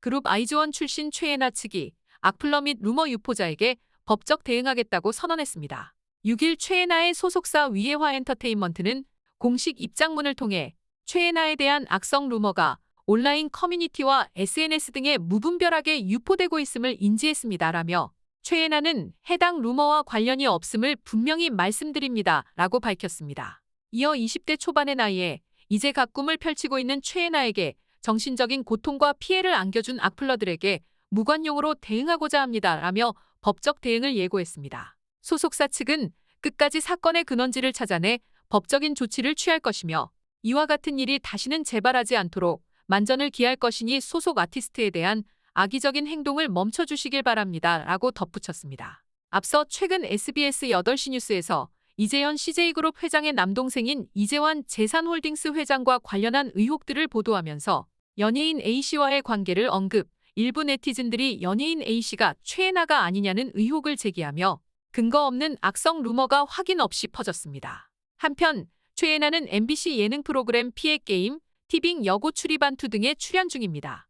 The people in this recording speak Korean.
그룹 아이즈원 출신 최애나 측이 악플러 및 루머 유포자에게 법적 대응하겠다고 선언했습니다. 6일 최애나의 소속사 위에화 엔터테인먼트는 공식 입장문을 통해 최애나에 대한 악성 루머가 온라인 커뮤니티와 SNS 등에 무분별하게 유포되고 있음을 인지했습니다라며 최애나는 해당 루머와 관련이 없음을 분명히 말씀드립니다. 라고 밝혔습니다. 이어 20대 초반의 나이에 이제 가꿈을 펼치고 있는 최애나에게 정신적인 고통과 피해를 안겨준 악플러들에게 무관용으로 대응하고자 합니다. 라며 법적 대응을 예고했습니다. 소속사 측은 끝까지 사건의 근원지를 찾아내 법적인 조치를 취할 것이며 이와 같은 일이 다시는 재발하지 않도록 만전을 기할 것이니 소속 아티스트에 대한 악의적인 행동을 멈춰주시길 바랍니다. 라고 덧붙였습니다. 앞서 최근 SBS 8시 뉴스에서 이재현 CJ그룹 회장의 남동생인 이재환 재산홀딩스 회장과 관련한 의혹들을 보도하면서 연예인 A씨와의 관계를 언급, 일부 네티즌들이 연예인 A씨가 최애나가 아니냐는 의혹을 제기하며 근거 없는 악성 루머가 확인 없이 퍼졌습니다. 한편 최애나는 MBC 예능 프로그램 피해 게임, 티빙 여고 출입한투 등에 출연 중입니다.